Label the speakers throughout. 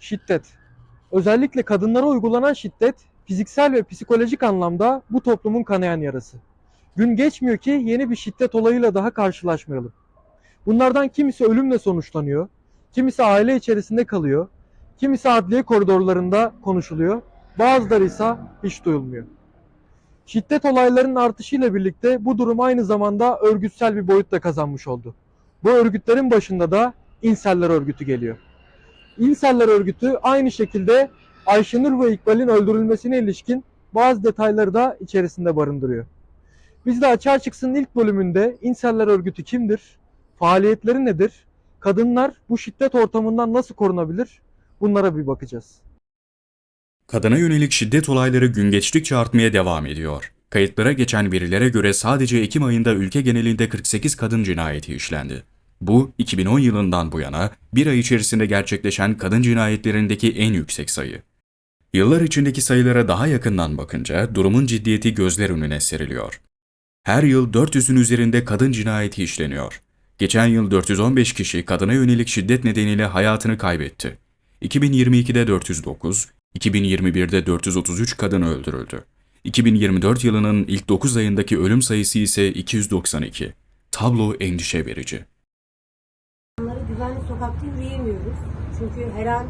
Speaker 1: Şiddet. Özellikle kadınlara uygulanan şiddet fiziksel ve psikolojik anlamda bu toplumun kanayan yarası. Gün geçmiyor ki yeni bir şiddet olayıyla daha karşılaşmayalım. Bunlardan kimisi ölümle sonuçlanıyor, kimisi aile içerisinde kalıyor, kimisi adliye koridorlarında konuşuluyor, bazıları ise hiç duyulmuyor. Şiddet olaylarının artışıyla birlikte bu durum aynı zamanda örgütsel bir boyut da kazanmış oldu. Bu örgütlerin başında da İnseller örgütü geliyor. İnseller örgütü aynı şekilde Ayşenur ve İkbal'in öldürülmesine ilişkin bazı detayları da içerisinde barındırıyor. Biz de Açığa Çıksın ilk bölümünde İnseller örgütü kimdir? Faaliyetleri nedir? Kadınlar bu şiddet ortamından nasıl korunabilir? Bunlara bir bakacağız.
Speaker 2: Kadına yönelik şiddet olayları gün geçtikçe artmaya devam ediyor. Kayıtlara geçen verilere göre sadece Ekim ayında ülke genelinde 48 kadın cinayeti işlendi. Bu, 2010 yılından bu yana bir ay içerisinde gerçekleşen kadın cinayetlerindeki en yüksek sayı. Yıllar içindeki sayılara daha yakından bakınca durumun ciddiyeti gözler önüne seriliyor. Her yıl 400'ün üzerinde kadın cinayeti işleniyor. Geçen yıl 415 kişi kadına yönelik şiddet nedeniyle hayatını kaybetti. 2022'de 409, 2021'de 433 kadın öldürüldü. 2024 yılının ilk 9 ayındaki ölüm sayısı ise 292. Tablo endişe verici.
Speaker 3: Sokakta yürüyemiyoruz. Çünkü her an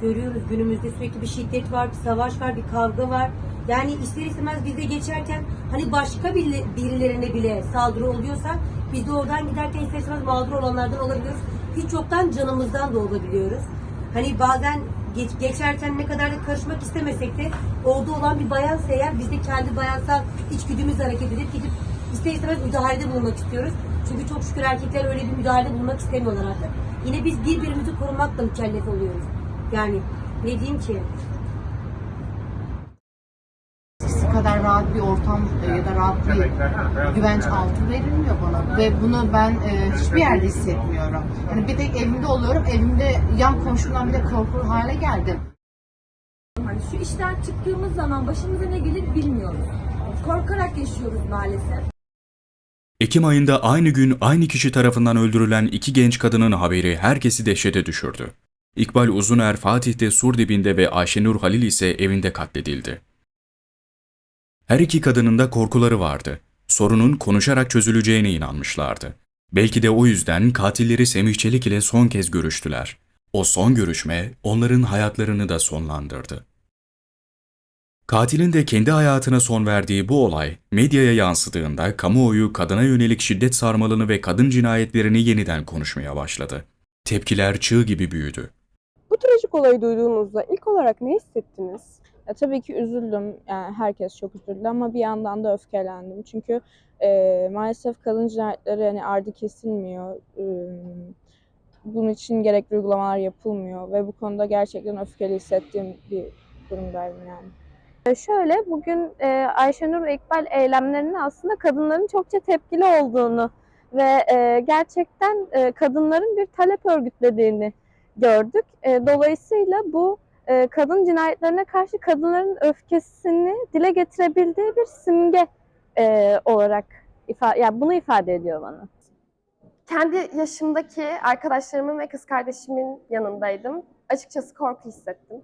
Speaker 3: görüyoruz günümüzde sürekli bir şiddet var, bir savaş var, bir kavga var. Yani ister istemez biz de geçerken hani başka biri- birilerine bile saldırı oluyorsa biz de oradan giderken ister istemez mağdur olanlardan olabiliyoruz. Hiç yoktan canımızdan da olabiliyoruz. Hani bazen geç, geçerken ne kadar da karışmak istemesek de orada olan bir bayansa eğer biz de kendi bayansal içgüdümüzle hareket edip gidip ister istemez müdahalede bulunmak istiyoruz. Çünkü çok şükür erkekler öyle bir müdahalede bulunmak istemiyorlar artık. Yine biz birbirimizi korumakla mükellef oluyoruz. Yani ne diyeyim ki?
Speaker 4: eskisi kadar rahat bir ortam e, ya da rahat bir güvenç altı verilmiyor bana ve bunu ben e, hiçbir yerde hissetmiyorum. Yani bir tek evimde oluyorum, evimde yan komşumdan bile korkulu hale geldim.
Speaker 5: Hani şu işten çıktığımız zaman başımıza ne gelir bilmiyoruz. Korkarak yaşıyoruz maalesef.
Speaker 2: Ekim ayında aynı gün aynı kişi tarafından öldürülen iki genç kadının haberi herkesi dehşete düşürdü. İkbal Uzuner Fatih'te sur dibinde ve Ayşenur Halil ise evinde katledildi. Her iki kadının da korkuları vardı. Sorunun konuşarak çözüleceğine inanmışlardı. Belki de o yüzden katilleri Semih Çelik ile son kez görüştüler. O son görüşme onların hayatlarını da sonlandırdı. Katilin de kendi hayatına son verdiği bu olay medyaya yansıdığında kamuoyu kadına yönelik şiddet sarmalını ve kadın cinayetlerini yeniden konuşmaya başladı. Tepkiler çığ gibi büyüdü.
Speaker 6: Bu trajik olayı duyduğunuzda ilk olarak ne hissettiniz? E, tabii ki üzüldüm. Yani herkes çok üzüldü ama bir yandan da öfkelendim. Çünkü e, maalesef kadın cinayetleri hani ardı kesilmiyor. E, bunun için gerekli uygulamalar yapılmıyor ve bu konuda gerçekten öfkeli hissettiğim bir durumdayım yani. E, Şöyle bugün e, Ayşenur ve İkbal eylemlerinin aslında kadınların çokça tepkili olduğunu ve e, gerçekten e, kadınların bir talep örgütlediğini gördük. Dolayısıyla bu kadın cinayetlerine karşı kadınların öfkesini dile getirebildiği bir simge olarak ifa yani bunu ifade ediyor bana.
Speaker 7: kendi yaşımdaki arkadaşlarımın ve kız kardeşimin yanındaydım. Açıkçası korku hissettim.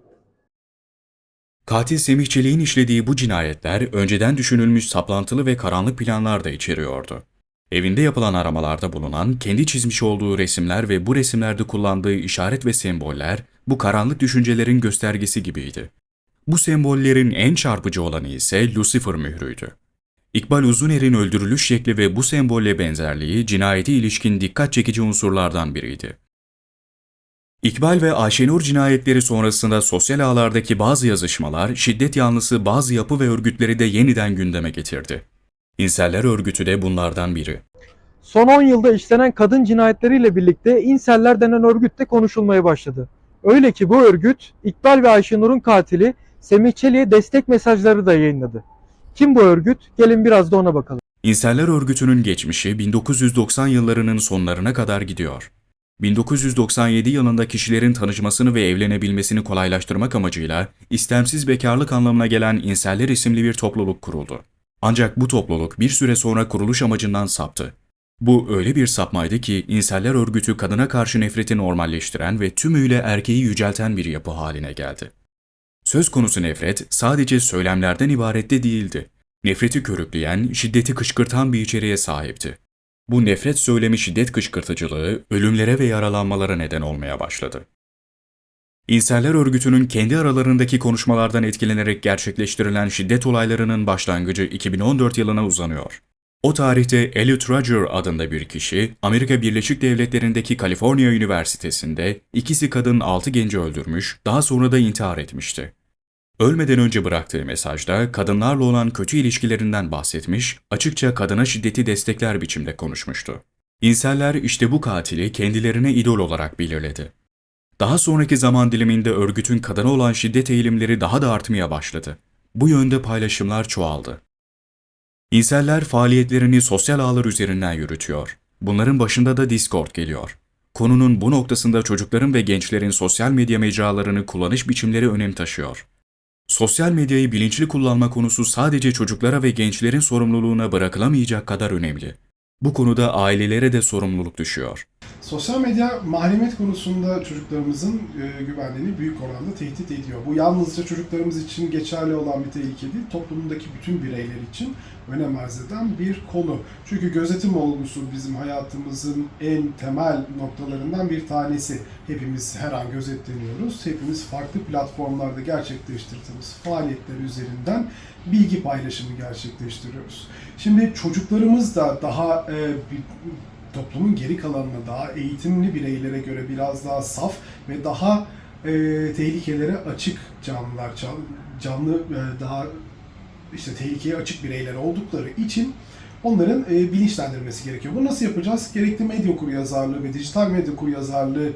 Speaker 2: Katil Semih Çelik'in işlediği bu cinayetler önceden düşünülmüş saplantılı ve karanlık planlar da içeriyordu. Evinde yapılan aramalarda bulunan kendi çizmiş olduğu resimler ve bu resimlerde kullandığı işaret ve semboller bu karanlık düşüncelerin göstergesi gibiydi. Bu sembollerin en çarpıcı olanı ise Lucifer mührüydü. İkbal Uzuner'in öldürülüş şekli ve bu sembolle benzerliği cinayete ilişkin dikkat çekici unsurlardan biriydi. İkbal ve Ayşenur cinayetleri sonrasında sosyal ağlardaki bazı yazışmalar şiddet yanlısı bazı yapı ve örgütleri de yeniden gündeme getirdi. İnseller örgütü de bunlardan biri.
Speaker 1: Son 10 yılda işlenen kadın cinayetleriyle birlikte İnseller denen örgüt de konuşulmaya başladı. Öyle ki bu örgüt İkbal ve Ayşenur'un katili Semih Çelik'e destek mesajları da yayınladı. Kim bu örgüt? Gelin biraz da ona bakalım.
Speaker 2: İnseller örgütünün geçmişi 1990 yıllarının sonlarına kadar gidiyor. 1997 yılında kişilerin tanışmasını ve evlenebilmesini kolaylaştırmak amacıyla istemsiz bekarlık anlamına gelen İnseller isimli bir topluluk kuruldu. Ancak bu topluluk bir süre sonra kuruluş amacından saptı. Bu öyle bir sapmaydı ki inseller örgütü kadına karşı nefreti normalleştiren ve tümüyle erkeği yücelten bir yapı haline geldi. Söz konusu nefret sadece söylemlerden ibaret de değildi. Nefreti körükleyen, şiddeti kışkırtan bir içeriğe sahipti. Bu nefret söylemi şiddet kışkırtıcılığı ölümlere ve yaralanmalara neden olmaya başladı. İnseller örgütünün kendi aralarındaki konuşmalardan etkilenerek gerçekleştirilen şiddet olaylarının başlangıcı 2014 yılına uzanıyor. O tarihte Elliot Rodger adında bir kişi, Amerika Birleşik Devletleri'ndeki Kaliforniya Üniversitesi'nde ikisi kadın 6 genci öldürmüş, daha sonra da intihar etmişti. Ölmeden önce bıraktığı mesajda kadınlarla olan kötü ilişkilerinden bahsetmiş, açıkça kadına şiddeti destekler biçimde konuşmuştu. İnseller işte bu katili kendilerine idol olarak belirledi. Daha sonraki zaman diliminde örgütün kadına olan şiddet eğilimleri daha da artmaya başladı. Bu yönde paylaşımlar çoğaldı. İnseller faaliyetlerini sosyal ağlar üzerinden yürütüyor. Bunların başında da Discord geliyor. Konunun bu noktasında çocukların ve gençlerin sosyal medya mecralarını kullanış biçimleri önem taşıyor. Sosyal medyayı bilinçli kullanma konusu sadece çocuklara ve gençlerin sorumluluğuna bırakılamayacak kadar önemli. Bu konuda ailelere de sorumluluk düşüyor.
Speaker 8: Sosyal medya mahremiyet konusunda çocuklarımızın e, güvenliğini büyük oranda tehdit ediyor. Bu yalnızca çocuklarımız için geçerli olan bir tehlike değil, toplumdaki bütün bireyler için önem arz eden bir konu. Çünkü gözetim olgusu bizim hayatımızın en temel noktalarından bir tanesi. Hepimiz her an gözetleniyoruz. Hepimiz farklı platformlarda gerçekleştirdiğimiz faaliyetler üzerinden bilgi paylaşımı gerçekleştiriyoruz. Şimdi çocuklarımız da daha e, toplumun geri kalanına daha eğitimli bireylere göre biraz daha saf ve daha e, tehlikelere açık canlılar, can- canlı e, daha işte tehlikeye açık bireyler oldukları için onların e, bilinçlendirmesi gerekiyor. Bunu nasıl yapacağız? Gerekli medya okuryazarlığı ve dijital medya okuryazarlığı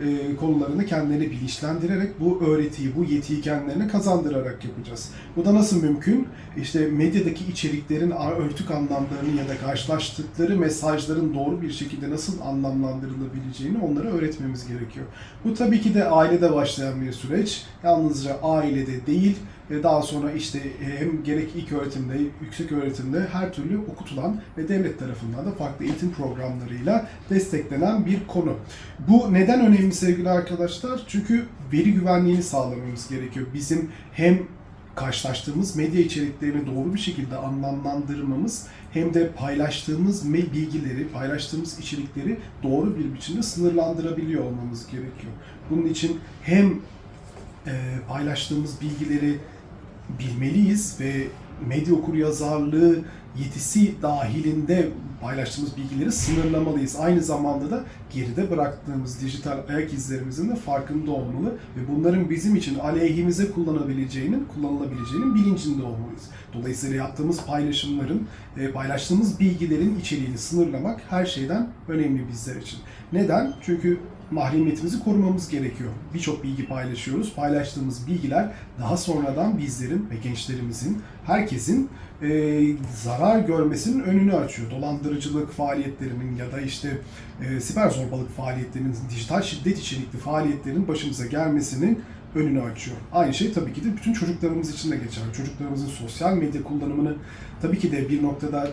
Speaker 8: e, konularını kendilerini bilinçlendirerek bu öğretiyi, bu yetiyi kendilerine kazandırarak yapacağız. Bu da nasıl mümkün? İşte medyadaki içeriklerin örtük anlamlarını ya da karşılaştıkları mesajların doğru bir şekilde nasıl anlamlandırılabileceğini onlara öğretmemiz gerekiyor. Bu tabii ki de ailede başlayan bir süreç. Yalnızca ailede değil, daha sonra işte e, hem gerek ilk öğretimde, yüksek öğretimde her türlü okutulan ve devlet tarafından da farklı eğitim programlarıyla desteklenen bir konu. Bu neden önemli sevgili arkadaşlar? Çünkü veri güvenliğini sağlamamız gerekiyor. Bizim hem karşılaştığımız medya içeriklerini doğru bir şekilde anlamlandırmamız hem de paylaştığımız bilgileri, paylaştığımız içerikleri doğru bir biçimde sınırlandırabiliyor olmamız gerekiyor. Bunun için hem e, paylaştığımız bilgileri bilmeliyiz ve medya okuryazarlığı yetisi dahilinde paylaştığımız bilgileri sınırlamalıyız. Aynı zamanda da geride bıraktığımız dijital ayak izlerimizin de farkında olmalı ve bunların bizim için aleyhimize kullanabileceğinin, kullanılabileceğinin bilincinde olmalıyız. Dolayısıyla yaptığımız paylaşımların, e, paylaştığımız bilgilerin içeriğini sınırlamak her şeyden önemli bizler için. Neden? Çünkü mahremiyetimizi korumamız gerekiyor. Birçok bilgi paylaşıyoruz. Paylaştığımız bilgiler daha sonradan bizlerin ve gençlerimizin, herkesin e, zarar görmesinin önünü açıyor. Dolandırıcılık faaliyetlerinin ya da işte e, siber zorbalık faaliyetlerinin, dijital şiddet içerikli faaliyetlerin başımıza gelmesinin önünü açıyor. Aynı şey tabii ki de bütün çocuklarımız için de geçerli. Çocuklarımızın sosyal medya kullanımını tabii ki de bir noktada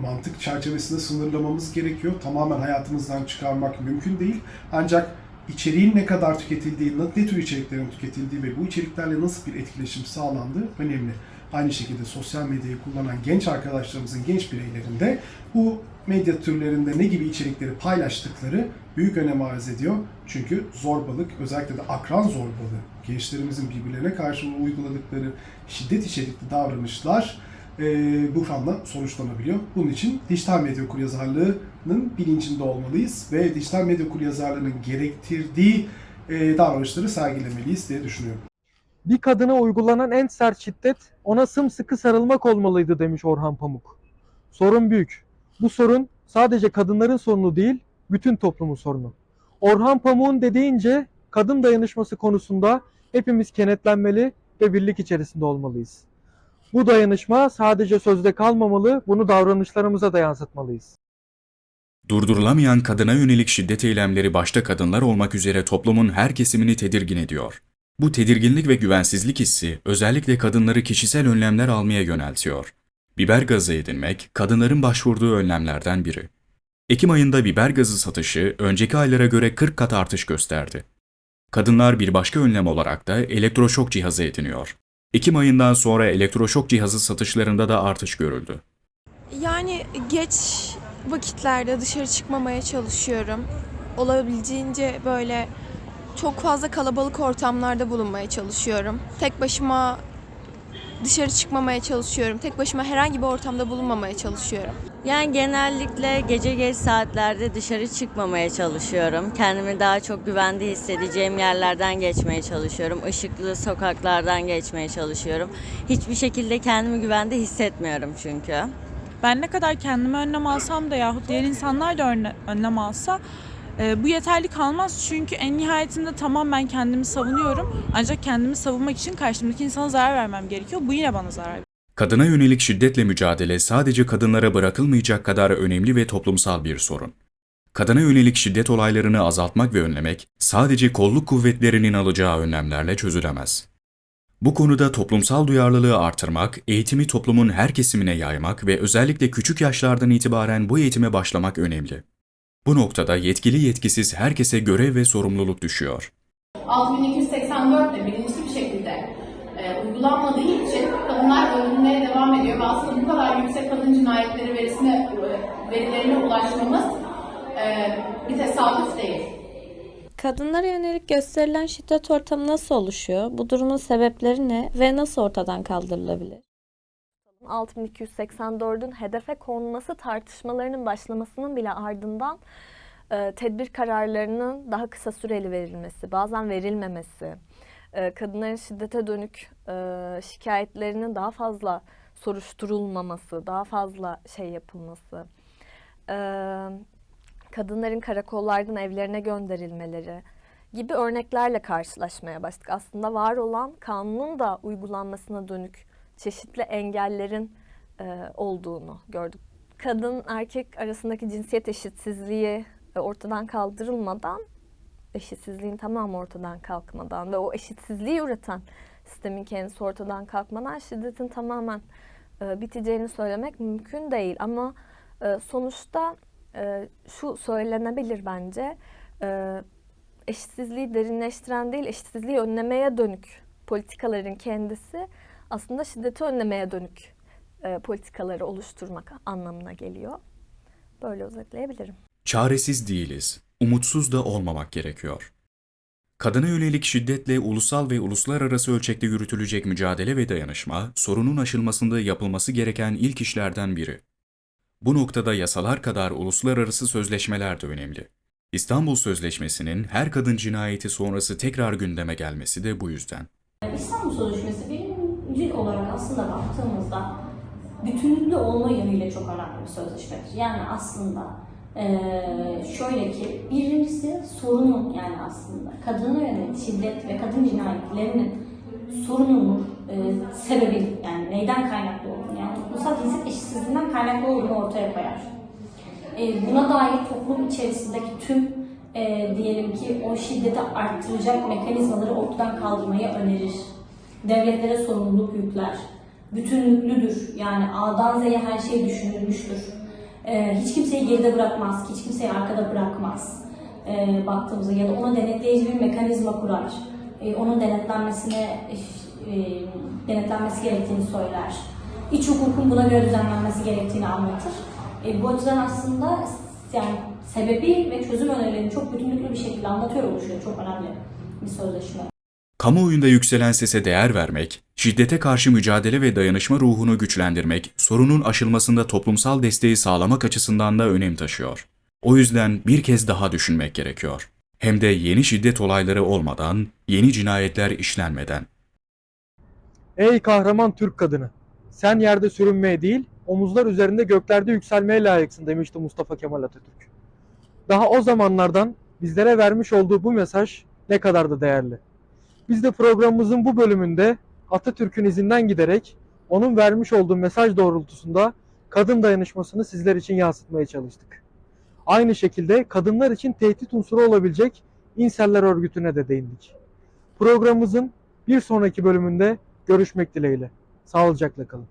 Speaker 8: mantık çerçevesinde sınırlamamız gerekiyor. Tamamen hayatımızdan çıkarmak mümkün değil. Ancak içeriğin ne kadar tüketildiği, ne tür içeriklerin tüketildiği ve bu içeriklerle nasıl bir etkileşim sağlandığı önemli. Aynı şekilde sosyal medyayı kullanan genç arkadaşlarımızın, genç bireylerin de bu medya türlerinde ne gibi içerikleri paylaştıkları büyük önem arz ediyor. Çünkü zorbalık, özellikle de akran zorbalığı, gençlerimizin birbirlerine karşı uyguladıkları şiddet içerikli davranışlar e, buhranla sonuçlanabiliyor. Bunun için dijital medya okuryazarlığının bilincinde olmalıyız ve dijital medya okuryazarlığının gerektirdiği e, davranışları sergilemeliyiz diye düşünüyorum.
Speaker 1: Bir kadına uygulanan en sert şiddet ona sımsıkı sarılmak olmalıydı demiş Orhan Pamuk. Sorun büyük. Bu sorun sadece kadınların sorunu değil, bütün toplumun sorunu. Orhan Pamuk'un dediğince kadın dayanışması konusunda hepimiz kenetlenmeli ve birlik içerisinde olmalıyız. Bu dayanışma sadece sözde kalmamalı, bunu davranışlarımıza da yansıtmalıyız.
Speaker 2: Durdurulamayan kadına yönelik şiddet eylemleri başta kadınlar olmak üzere toplumun her kesimini tedirgin ediyor. Bu tedirginlik ve güvensizlik hissi özellikle kadınları kişisel önlemler almaya yöneltiyor. Biber gazı edinmek kadınların başvurduğu önlemlerden biri. Ekim ayında biber gazı satışı önceki aylara göre 40 kat artış gösterdi. Kadınlar bir başka önlem olarak da elektroşok cihazı ediniyor. Ekim ayından sonra elektroşok cihazı satışlarında da artış görüldü.
Speaker 9: Yani geç vakitlerde dışarı çıkmamaya çalışıyorum. Olabildiğince böyle çok fazla kalabalık ortamlarda bulunmaya çalışıyorum. Tek başıma dışarı çıkmamaya çalışıyorum. Tek başıma herhangi bir ortamda bulunmamaya çalışıyorum.
Speaker 10: Yani genellikle gece geç saatlerde dışarı çıkmamaya çalışıyorum. Kendimi daha çok güvende hissedeceğim yerlerden geçmeye çalışıyorum. Işıklı sokaklardan geçmeye çalışıyorum. Hiçbir şekilde kendimi güvende hissetmiyorum çünkü.
Speaker 11: Ben ne kadar kendime önlem alsam da yahut diğer insanlar da önle- önlem alsa e, bu yeterli kalmaz. Çünkü en nihayetinde tamam ben kendimi savunuyorum. Ancak kendimi savunmak için karşımdaki insana zarar vermem gerekiyor. Bu yine bana zarar
Speaker 2: Kadına yönelik şiddetle mücadele sadece kadınlara bırakılmayacak kadar önemli ve toplumsal bir sorun. Kadına yönelik şiddet olaylarını azaltmak ve önlemek sadece kolluk kuvvetlerinin alacağı önlemlerle çözülemez. Bu konuda toplumsal duyarlılığı artırmak, eğitimi toplumun her kesimine yaymak ve özellikle küçük yaşlardan itibaren bu eğitime başlamak önemli. Bu noktada yetkili yetkisiz herkese görev ve sorumluluk düşüyor.
Speaker 4: 6284 de bilinçli bir şekilde e, uygulanmadığı için kadınlar öldürülmeye devam ediyor ve aslında bu kadar yüksek kadın cinayetleri verisine, verilerine ulaşmamız e, bir tesadüf değil.
Speaker 12: Kadınlara yönelik gösterilen şiddet ortamı nasıl oluşuyor? Bu durumun sebepleri ne ve nasıl ortadan kaldırılabilir?
Speaker 7: 6284'ün hedefe konması tartışmalarının başlamasının bile ardından e, tedbir kararlarının daha kısa süreli verilmesi, bazen verilmemesi, e, kadınların şiddete dönük e, şikayetlerinin daha fazla soruşturulmaması, daha fazla şey yapılması, e, kadınların karakollardan evlerine gönderilmeleri gibi örneklerle karşılaşmaya başladık. Aslında var olan kanunun da uygulanmasına dönük çeşitli engellerin e, olduğunu gördük. Kadın erkek arasındaki cinsiyet eşitsizliği ortadan kaldırılmadan, eşitsizliğin tamamı ortadan kalkmadan ve o eşitsizliği üreten sistemin kendisi ortadan kalkmadan şiddetin tamamen e, biteceğini söylemek mümkün değil. Ama e, sonuçta e, şu söylenebilir bence, e, eşitsizliği derinleştiren değil, eşitsizliği önlemeye dönük politikaların kendisi aslında şiddeti önlemeye dönük e, politikaları oluşturmak anlamına geliyor. Böyle özetleyebilirim.
Speaker 2: Çaresiz değiliz, umutsuz da olmamak gerekiyor. Kadına yönelik şiddetle ulusal ve uluslararası ölçekte yürütülecek mücadele ve dayanışma, sorunun aşılmasında yapılması gereken ilk işlerden biri. Bu noktada yasalar kadar uluslararası sözleşmeler de önemli. İstanbul Sözleşmesi'nin her kadın cinayeti sonrası tekrar gündeme gelmesi de bu yüzden.
Speaker 13: İstanbul Sözleşmesi birinci olarak aslında baktığımızda bütünlüklü olma yönüyle çok önemli bir sözleşmedir. Yani aslında eee, şöyle ki birincisi sorunun yani aslında kadına yönelik şiddet ve kadın cinayetlerinin sorununun eee sebebi yani neyden kaynaklı olduğunu yani toplumsal cinsiyet eşitsizliğinden kaynaklı olduğunu ortaya koyar. E, buna dair toplum içerisindeki tüm e, diyelim ki o şiddeti arttıracak mekanizmaları ortadan kaldırmayı önerir. Devletlere sorumluluk yükler. Bütünlüklüdür. Yani A'dan Z'ye her şey düşünülmüştür. E, hiç kimseyi geride bırakmaz, hiç kimseyi arkada bırakmaz. E, baktığımızda ya da ona denetleyici bir mekanizma kurar. E, onun denetlenmesine e, denetlenmesi gerektiğini söyler. İç hukukun buna göre düzenlenmesi gerektiğini anlatır. E, bu açıdan aslında yani sebebi ve çözüm önerilerini çok bütünlüklü bir şekilde anlatıyor oluşuyor. Çok önemli bir sözleşme.
Speaker 2: Kamuoyunda yükselen sese değer vermek, şiddete karşı mücadele ve dayanışma ruhunu güçlendirmek, sorunun aşılmasında toplumsal desteği sağlamak açısından da önem taşıyor. O yüzden bir kez daha düşünmek gerekiyor. Hem de yeni şiddet olayları olmadan, yeni cinayetler işlenmeden.
Speaker 1: Ey kahraman Türk kadını! Sen yerde sürünmeye değil, omuzlar üzerinde göklerde yükselmeye layıksın demişti Mustafa Kemal Atatürk. Daha o zamanlardan bizlere vermiş olduğu bu mesaj ne kadar da değerli. Biz de programımızın bu bölümünde Atatürk'ün izinden giderek onun vermiş olduğu mesaj doğrultusunda kadın dayanışmasını sizler için yansıtmaya çalıştık. Aynı şekilde kadınlar için tehdit unsuru olabilecek İnseller Örgütü'ne de değindik. Programımızın bir sonraki bölümünde görüşmek dileğiyle. Sağlıcakla kalın.